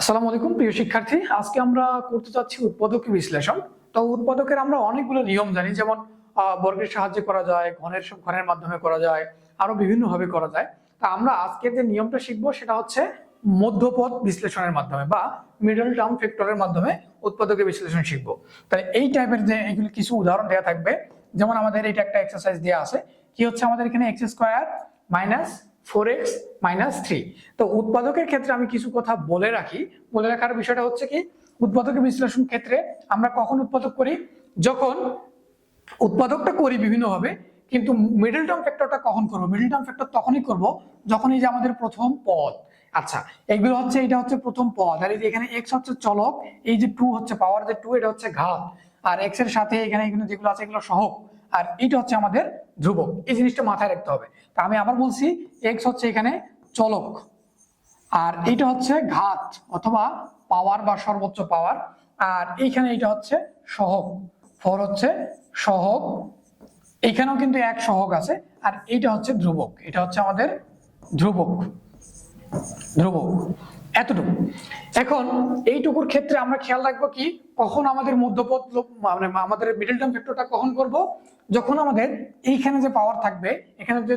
আসসালামু আলাইকুম, প্রিয় শিক্ষার্থী। আজকে আমরা করতে চাচ্ছি উৎপাদক বিশ্লেষণ। তো উৎপাদকের আমরা অনেকগুলো নিয়ম জানি, যেমন বর্গের সাহায্যে করা যায়, ঘনের ঘনের মাধ্যমে করা যায়, আরও বিভিন্ন ভাবে করা যায়। তা আমরা আজকে যে নিয়মটা শিখব, সেটা হচ্ছে মধ্যপদ বিশ্লেষণের মাধ্যমে বা মিডল টার্ম ফ্যাক্টরের মাধ্যমে উৎপাদকের বিশ্লেষণ শিখব। তাহলে এই টাইপের যে এগুলো কিছু উদাহরণ দেওয়া থাকবে, যেমন আমাদের এটা একটা এক্সারসাইজ দেওয়া আছে, কি হচ্ছে আমাদের এখানে X square minus four X minus three তো উৎপাদকের ক্ষেত্রে আমি কিছু কথা বলে রাখি। বলে রাখার বিষয়টা হচ্ছে কি উৎপাদকের বিশ্লেষণ ক্ষেত্রে আমরা কখন উৎপাদক করি? যখন উৎপাদকটা করি বিভিন্নভাবে কিন্তু মিডল টার্ম ফ্যাক্টরটা কখন করব? মিডল টার্ম ফ্যাক্টর তখনই করব যখন এই যে আমাদের প্রথম পদ। আচ্ছা এগুলো হচ্ছে, এটা হচ্ছে প্রথম পদ। আর এই যে এখানে এক্স হচ্ছে চলক, এই যে টু হচ্ছে পাওয়ার যে টু এটা হচ্ছে ঘাত। আর এক্সের সাথে এখানে এখানে যেগুলো আছে, এগুলো সহক আর এটা হচ্ছে আমাদের ধ্রুবক। এই জিনিসটা মাথায় রাখতে হবে। তা আমি আবার বলছি এক্স হচ্ছে এখানে চলক। আর এইটা হচ্ছে ঘাত অথবা পাওয়ার বা সর্বোচ্চ পাওয়ার। আর এইখানে এটা হচ্ছে সহগ। ফর হচ্ছে সহগ। এইখানেও কিন্তু এক সহগ আছে। আর এইটা হচ্ছে ধ্রুবক। এটা হচ্ছে আমাদের ধ্রুবক। ধ্রুবক। এতটুকু। এখন এইটুকুর ক্ষেত্রে আমরা খেয়াল রাখব কি, কখন আমাদের মধ্যপথ মানে আমাদের মিডল টার্ম ফ্যাক্টরটা কখন করব? যখন আমাদের এইখানে যে পাওয়ার থাকবে, এখানে যে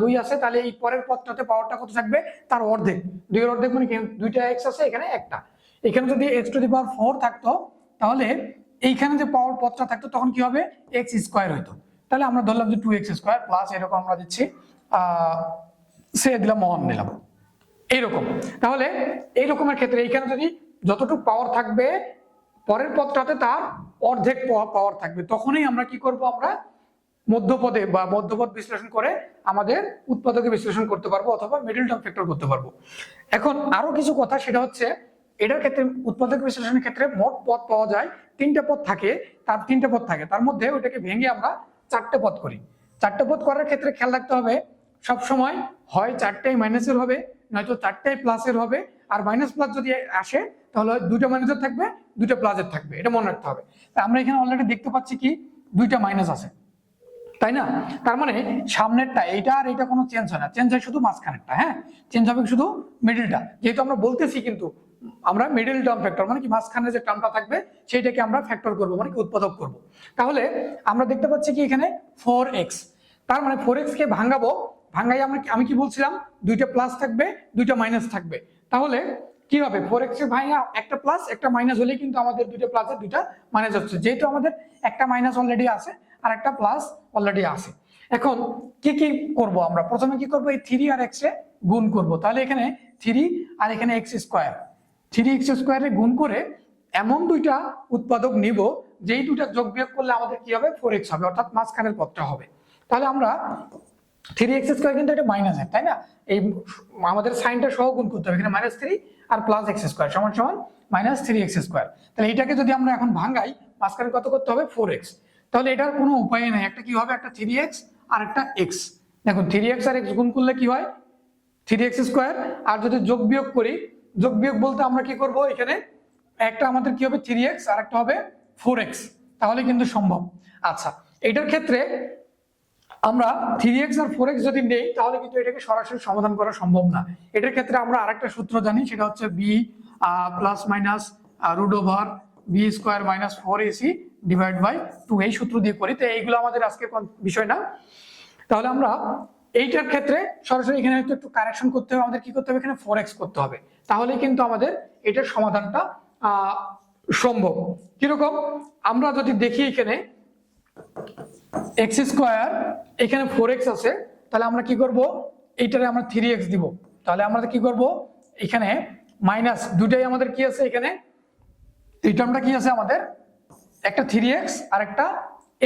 দুই আছে, তাহলে এই পরের পথটাতে পাওয়ারটা কত থাকবে? তার অর্ধেক। দুইয়ের অর্ধেক মানে দুইটা এক্স আছে, এখানে একটা। এখানে যদি X to the power four থাকতো, তাহলে এইখানে যে পাওয়ার পথটা থাকতো, তখন কি হবে? এক্স স্কোয়ার হইতো। তাহলে আমরা ধরলাম যে টু এক্স স্কোয়ার প্লাস এরকম আমরা দিচ্ছি, আহ সে দিলাম মহান দিলাম এইরকম তাহলে এই রকমের ক্ষেত্রে এইখানে যদি যতটুকু পাওয়ার থাকবে, পরের পদটাতে তার অর্ধেক পাওয়ার থাকবে। তখনই আমরা কি করব আমরা? মধ্যপদে বা মধ্যপদ বিশ্লেষণ করে আমাদের উৎপাদকে বিশ্লেষণ করতে পারব অথবা মিডল টার্ম ফ্যাক্টর করতে পারব। এখন আরও কিছু কথা, সেটা হচ্ছে এটার ক্ষেত্রে, উৎপাদক বিশ্লেষণের ক্ষেত্রে মোট পদ পাওয়া যায় তিনটে পদ থাকে, তার তিনটে পদ থাকে। তার মধ্যে ওইটাকে ভেঙে আমরা চারটে পদ করি। চারটে পদ করার ক্ষেত্রে খেয়াল রাখতে হবে সব সময় হয় চারটাই মাইনাসের হবে। নয়তো চারটাই প্লাসের হবে, আর মাইনাস প্লাস যদি আসে, তাহলে দুইটা মাইনাসের থাকবে, দুইটা প্লাসের থাকবে, এটা মনে রাখতে হবে। তা আমরা এখানে অলরেডি দেখতে পাচ্ছি কি, দুইটা মাইনাস আছে। তাই না? তার মানে সামনেরটা, এইটা আর এটা কোনো চেঞ্জ হয় না। চেঞ্জ হয় শুধু মাঝখানেরটা হ্যাঁ? চেঞ্জ হবে শুধু মিডলটা যেহেতু আমরা বলতেছি কিন্তু, আমরা মিডিল টার্ম ফ্যাক্টর মানে কি মাঝখানে যে টার্মটা থাকবে, সেইটাকে আমরা ফ্যাক্টর করব মানে কি উৎপাদক করব। তাহলে আমরা দেখতে পাচ্ছি কি এখানে ফোর এক্স তার মানে ফোর এক্স কে ভাঙাবো ভাঙাই আমরা আমি কি বলছিলাম? দুইটা প্লাস থাকবে, দুইটা মাইনাস থাকবে। তাহলে কি হবে? ফোর এক্সের ভাঙা একটা প্লাস একটা মাইনাস হলে কিন্তু আমাদের দুইটা প্লাসের দুইটা মাইনাস হচ্ছে। যেহেতু আমাদের একটা মাইনাস অলরেডি আছে, আর একটা প্লাস অলরেডি আছে। এখন কি কি করব আমরা? প্রথমে কি করব? এই থ্রি আর এক্স এ গুণ করব। তাহলে এখানে থ্রি আর এখানে এক্স স্কোয়ার থ্রি এক্স স্কোয়ারে গুণ করে এমন দুইটা উৎপাদক নিব, যেই দুইটা যোগ বিয়োগ করলে আমাদের কি হবে? ফোর এক্স হবে, অর্থাৎ মাঝখানের পদটা হবে। তাহলে আমরা থ্রি এক্স স্কোয়ার কিন্তু এটা মাইনাস তাই না? এই আমাদের সাইনটা সহ গুণ করতে হবে, এখানে মাইনাস থ্রি আর প্লাস এক্স স্কোয়ার সমান সমান মাইনাস থ্রি এক্স স্কোয়ার তাহলে এটাকে যদি আমরা এখন ভাঙাই, মাঝখানে কত করতে হবে? ফোর এক্স তাহলে এটার কোনো উপায় নেই, একটা কি হবে? একটা থ্রি এক্স আর একটা এক্স দেখুন থ্রি এক্স আর এক্স গুণ করলে কি হয়? থ্রি এক্স স্কোয়ার আর যদি যোগ বিয়োগ করি, যোগ বিয়োগ বলতে আমরা কি করব এখানে? একটা আমাদের কি হবে? থ্রি এক্স আর একটা হবে ফোর এক্স তাহলে কিন্তু সম্ভব। আচ্ছা এটার ক্ষেত্রে আমরা থ্রি এক্স আর ফোর এক্স যদি নেই, তাহলে কিন্তু এটাকে সরাসরি সমাধান করা সম্ভব না। এটার ক্ষেত্রে আমরা আরেকটা সূত্র জানি, সেটা হচ্ছে B plus minus root over B square minus four AC divide by two এই সূত্র দিয়ে করি, তো এইগুলো আমাদের আজকে বিষয় না? তাহলে আমরা এইটার ক্ষেত্রে সরাসরি এখানে হয়তো একটু কারেকশন করতে হবে, আমাদের কি করতে হবে? এখানে ফোর এক্স করতে হবে। তাহলে কিন্তু আমাদের এটার সমাধানটা সম্ভব। কীরকম? আমরা যদি দেখি এখানে এক্স স্কোয়ার এখানে ফোর এক্স আছে, তাহলে আমরা কি করব? এইটারে আমরা থ্রি এক্স দিব। তাহলে আমরা কি করব? এখানে মাইনাস দুটাই আমাদের কি আছে এখানে? এই টার্মটা কি আছে আমাদের? একটা থ্রি এক্স আর একটা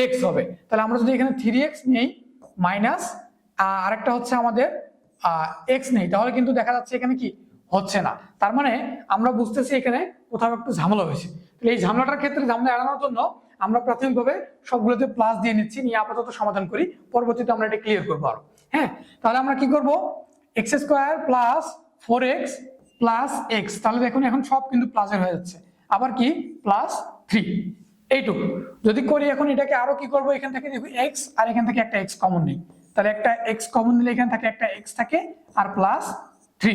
এক্স হবে। তাহলে আমরা যদি এখানে থ্রি এক্স নেই মাইনাস আর একটা হচ্ছে আমাদের এক্স নেই। তাহলে কিন্তু দেখা যাচ্ছে এখানে কি? হচ্ছে না। তার মানে আমরা বুঝতেছি এখানে কোথাও একটু ঝামেলা হয়েছে। তাহলে এই ঝামেলাটার ক্ষেত্রে ঝামেলা এড়ানোর জন্য আমরা প্রাথমিকভাবে সবগুলোতে প্লাস দিয়ে নিচ্ছি, নিয়ে আপাতত সমাধান করি, পরবর্তীতে আমরা এটা ক্লিয়ার করব আরও। হ্যাঁ তাহলে আমরা কি করব? X square plus four X plus X তাহলে দেখুন এখন সব কিন্তু প্লাসের হয়ে যাচ্ছে। আবার কি? প্লাস থ্রি এইটুকু। যদি করি এখন এটাকে আরও কি করব? এখান থেকে দেখো এক্স আর এখান থেকে একটা এক্স কমন নেই। তাহলে একটা এক্স কমন নিলে এখান থেকে একটা এক্স থাকে আর প্লাস থ্রি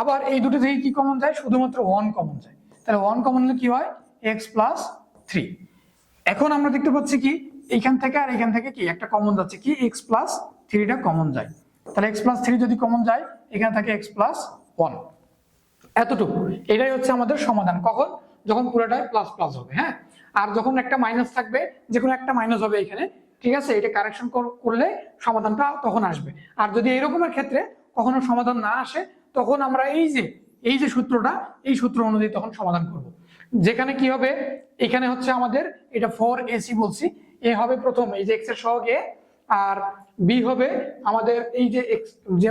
আবার এই দুটো থেকে কি কমন যায়? শুধুমাত্র ওয়ান কমন যায়। তাহলে ওয়ান কমন হলে কি হয়? এক্স প্লাস থ্রি এখন আমরা দেখতে পাচ্ছি কি, এইখান থেকে আর এখান থেকে কি, একটা কমন যাচ্ছে কি এক্স প্লাস থ্রিটা কমন যায়। তাহলে এক্স প্লাস থ্রি যদি কমন যায়, এখানে থাকে এক্স প্লাস ওয়ান এতটুকু। এটাই হচ্ছে আমাদের সমাধান। কখন? যখন পুরোটাই প্লাস প্লাস হবে হ্যাঁ? আর যখন একটা মাইনাস থাকবে যে কোনো একটা মাইনাস হবে এখানে, ঠিক আছে? এটা কারেকশন করলে সমাধানটা তখন আসবে। আর যদি এরকমের ক্ষেত্রে কখনো সমাধান না আসে, তখন আমরা এই যে এই যে সূত্রটা, এই সূত্র অনুযায়ী তখন সমাধান করব। যেখানে কি হবে? এখানে হচ্ছে আমাদের এটা ফোর এসি বলছি। এ হবে প্রথম, এই যে এক্সের সহগ এ আর বি হবে আমাদের এই যে এক্স যে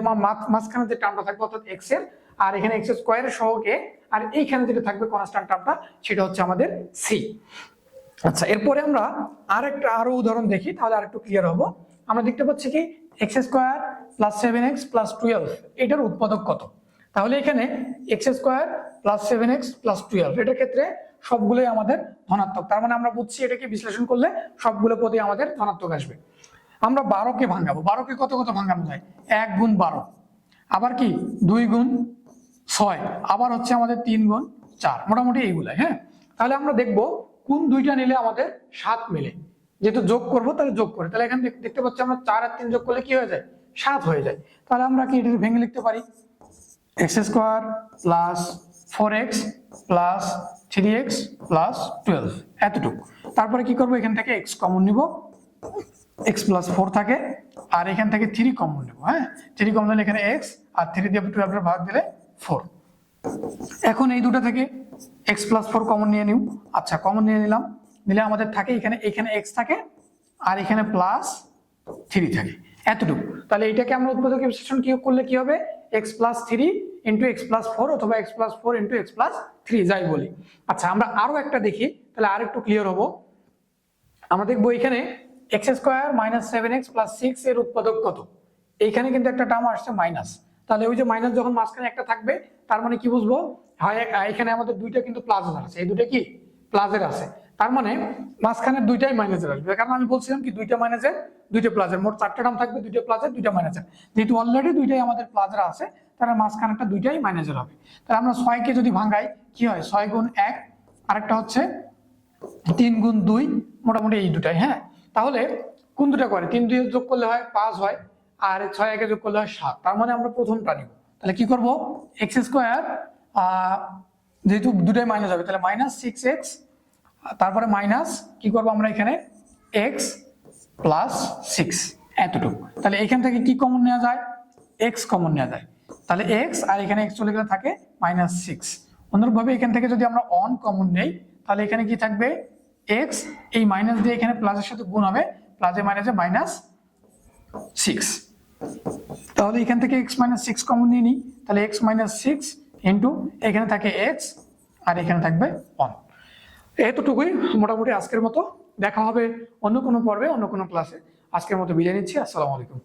মাঝখানে যে টার্মটা থাকবে অর্থাৎ এক্সের, আর এখানে এক্স স্কোয়ারের সহগ এ আর এইখানে যেটা থাকবে কনস্ট্যান্ট টার্মটা সেটা হচ্ছে আমাদের সি আচ্ছা এরপরে আমরা আর একটা আরও উদাহরণ দেখি, তাহলে আর একটু ক্লিয়ার হব। আমরা দেখতে পাচ্ছি কি? X square plus seven X plus twelve এটার উৎপাদক কত? তাহলে এখানে X square plus seven X plus twelve এটার ক্ষেত্রে সবগুলোই আমাদের ধনাত্মক। তার মানে আমরা বুঝছি এটাকে বিশ্লেষণ করলে সবগুলো পদে আমাদের ধনাত্মক আসবে। আমরা বারোকে ভাঙাবো। বারোকে কত কত ভাঙানো যায়? এক গুণ বারো। আবার কি? দুই গুণ ছয়। আবার হচ্ছে আমাদের তিন গুণ চার। মোটামুটি এইগুলাই হ্যাঁ? তাহলে আমরা দেখব কোন দুইটা নিলে আমাদের সাত মিলে। যেহেতু যোগ করব, তাহলে যোগ করে। তাহলে এখানে দেখতে পাচ্ছি আমরা চার আর তিন যোগ করলে কি হয়ে যায়? সাত হয়ে যায়। তাহলে আমরা কি এটা ভেঙে লিখতে পারি? X square plus four X plus three X plus twelve এতটুকু। তারপরে কি করব? এখান থেকে এক্স কমন নিব। এক্স প্লাস ফোর থাকে। আর এখান থেকে থ্রি কমন নেব হ্যাঁ? থ্রি কমন নিলে এখানে এক্স আর থ্রি দিয়ে টুয়েলভের ভাগ দিলে ফোর এখন এই দুটো থেকে এক্স প্লাস ফোর কমন নিয়ে নিও আচ্ছা কমন নিয়ে নিলাম। নিলে আমাদের থাকে এখানে এখানে এক্স থাকে, আর এখানে প্লাস থ্রি থাকে। এতটুকু। তাহলে এটাকে আমরা উৎপাদক বিশ্লেষণ কি করলে কি হবে? X plus three into X plus four অথবা X plus four into X plus three যাই বলি। আচ্ছা আমরা আরও একটা দেখি, তাহলে আর একটু ক্লিয়ার হব। আমরা দেখব এখানে X square minus seven X plus six এর উৎপাদক কত? এইখানে কিন্তু একটা টার্ম আসছে মাইনাস তাহলে ওই যে মাইনাস যখন মাঝখানে একটা থাকবে, তার মানে কি বুঝব? হয়, এখানে আমাদের দুইটা কিন্তু প্লাসের আছে। এই দুইটা কি? প্লাসের আছে। তার মানে মাঝখানে দুইটাই মাইনাসের আসবে। কারণ আমি বলছিলাম কি, দুইটা মাইনাসের দুইটা প্লাসের মোট চারটা টার্ম থাকবে, দুইটা প্লাসের দুইটা মাইনাসের যেহেতু অলরেডি দুইটাই আমাদের প্লাসের আছে, তাহলে মাঝখানেটা দুইটাই মাইনাসের হবে। তাহলে আমরা ছয়কে যদি ভাঙাই, কি হয়? ছয় গুণ এক, আরেকটা হচ্ছে তিন গুণ দুই, মোটামুটি এই দুটাই হ্যাঁ? তাহলে কোন দুটা করে? তিন দুই যোগ করলে হয় পাঁচ হয়, আর ছয় একে যোগ করলে হয় সাত। তার মানে আমরা প্রথমটা নিব। তাহলে কি করব? এক্স স্কোয়ার যেহেতু দুটাই মাইনাস হবে, তাহলে মাইনাস সিক্স এক্স তারপরে মাইনাস, কি করব আমরা এখানে? এক্স প্লাস সিক্স এতটুকু। তাহলে এখান থেকে কি কমন নেওয়া যায়? এক্স কমন নেওয়া যায়। তাহলে এক্স আর এখানে এক্স চলে গেলে থাকে মাইনাস সিক্স অনুরূপভাবে এখান থেকে যদি আমরা অন কমন নেই, তাহলে এখানে কি থাকবে? এক্স এই মাইনাস দিয়ে এখানে প্লাসের সাথে গুণ হবে। প্লাসে মাইনাসে মাইনাস সিক্স তাহলে এখান থেকে এক্স মাইনাস সিক্স কমন নিয়ে নিই। তাহলে এক্স মাইনাস সিক্স ইন্টু এখানে থাকে এক্স আর এখানে থাকবে ওয়ান এতটুকুই মোটামুটি আজকের মতো। দেখা হবে অন্য কোনো পর্বে, অন্য কোনো ক্লাসে আজকের মতো বিদায় নিচ্ছি। আসসালামু আলাইকুম।